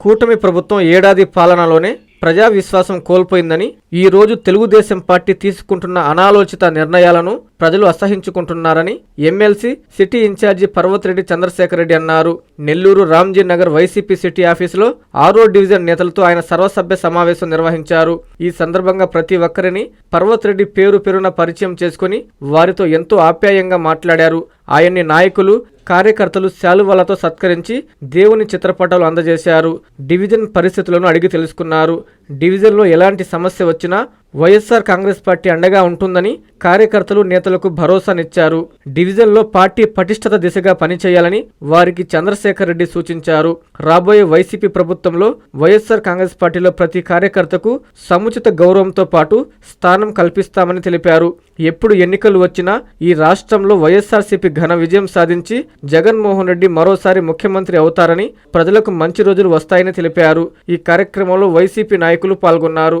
కూటమి ప్రభుత్వం ఏడాది పాలనలోనే ప్రజా విశ్వాసం కోల్పోయిందని ఈ రోజు తెలుగుదేశం పార్టీ తీసుకుంటున్న అనాలోచిత నిర్ణయాలను ప్రజలు అసహించుకుంటున్నారని MLC city in-charge Parvathireddy Chandrasekhar Reddy అన్నారు. నెల్లూరు రామ్జీ నగర్ వైసీపీ సిటీ ఆఫీసులో ఆరో డివిజన్ నేతలతో ఆయన సర్వసభ్య సమావేశం నిర్వహించారు. ఈ సందర్భంగా ప్రతి ఒక్కరిని పర్వతిరెడ్డి పేరు పేరున పరిచయం చేసుకుని వారితో ఎంతో ఆప్యాయంగా మాట్లాడారు. ఆయన్ని నాయకులు కార్యకర్తలు శాలువాలతో సత్కరించి దేవుని చిత్రపటాలు అందజేశారు. డివిజన్ పరిస్థితులను అడిగి తెలుసుకున్నారు. డివిజన్లో ఎలాంటి సమస్య వచ్చినా వైఎస్ఆర్ కాంగ్రెస్ పార్టీ అండగా ఉంటుందని కార్యకర్తలు నేతలకు భరోసానిచ్చారు. డివిజన్లో పార్టీ పటిష్టత దిశగా పనిచేయాలని వారికి చంద్రశేఖర్ రెడ్డి సూచించారు. రాబోయే వైసీపీ ప్రభుత్వంలో వైఎస్ఆర్ కాంగ్రెస్ పార్టీలో ప్రతి కార్యకర్తకు సముచిత గౌరవంతో పాటు స్థానం కల్పిస్తామని తెలిపారు. ఎప్పుడు ఎన్నికలు వచ్చినా ఈ రాష్ట్రంలో వైఎస్ఆర్సీపీ ఘన విజయం సాధించి జగన్మోహన్ రెడ్డి మరోసారి ముఖ్యమంత్రి అవుతారని ప్రజలకు మంచి రోజులు వస్తాయని తెలిపారు. ఈ కార్యక్రమంలో వైసీపీ నాయకులు పాల్గొన్నారు.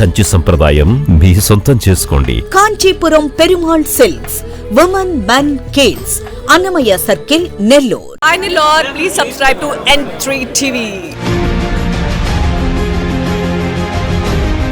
కంచి సంప్రదాయం మీ సొంతం చేసుకోండి Kanchipuram Perumal silks women men kids Annamayya circle Nellore Finally, Lord, please subscribe to N3 TV.